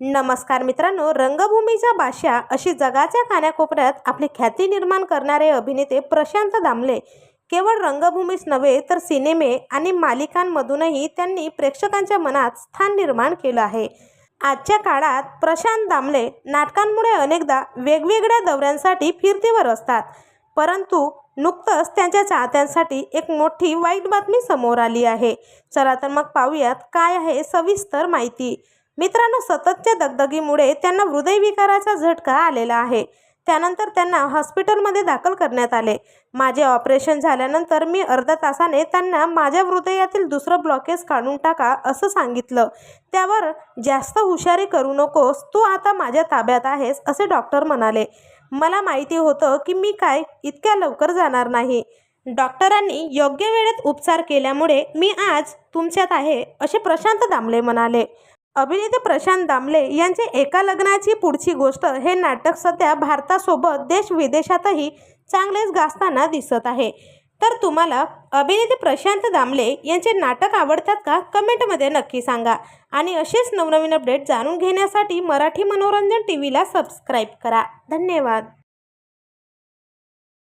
नमस्कार मित्रांनो रंगभूमीच्या भाषा अशी जगाच्या कानाकोपऱ्यात आपली ख्याती निर्माण करणारे अभिनेते प्रशांत दामले. केवळ रंगभूमीच नव्हे तर सिनेमे आणि मालिकांमधूनही त्यांनी प्रेक्षकांच्या मनात स्थान निर्माण केलं आहे. आजच्या काळात प्रशांत दामले नाटकांमुळे अनेकदा वेगवेगळ्या दौऱ्यांसाठी फिरतीवर असतात. परंतु नुकतंच त्यांच्या चाहत्यांसाठी एक मोठी वाईट बातमी समोर आली आहे. चला तर मग पाहूयात काय आहे सविस्तर माहिती. मित्रांनो सततच्या दगदगीमुळे त्यांना हृदयविकाराचा झटका आलेला आहे. त्यानंतर त्यांना हॉस्पिटलमध्ये दाखल करण्यात आले. माझे ऑपरेशन झाल्यानंतर मी अर्ध्या तासाने त्यांना माझ्या हृदयातील दुसरं ब्लॉकेज काढून टाका असं सांगितलं. त्यावर जास्त हुशारी करू नकोस तू आता माझ्या ताब्यात आहेस असे डॉक्टर म्हणाले. मला माहिती होतं की मी काय इतक्या लवकर जाणार नाही. डॉक्टरांनी योग्य वेळेत उपचार केल्यामुळे मी आज तुमच्यात आहे असे प्रशांत दामले म्हणाले. अभिनेते प्रशांत दामले यांचे एका लग्नाची पुढची गोष्ट हे नाटक सध्या भारतासोबत देश विदेशातही चांगलेच गाजताना दिसत आहे. तर तुम्हाला अभिनेते प्रशांत दामले यांचे नाटक आवडतात का? कमेंटमध्ये नक्की सांगा. आणि असेच नवनवीन अपडेट जाणून घेण्यासाठी मराठी मनोरंजन टी व्हीला सबस्क्राईब करा. धन्यवाद.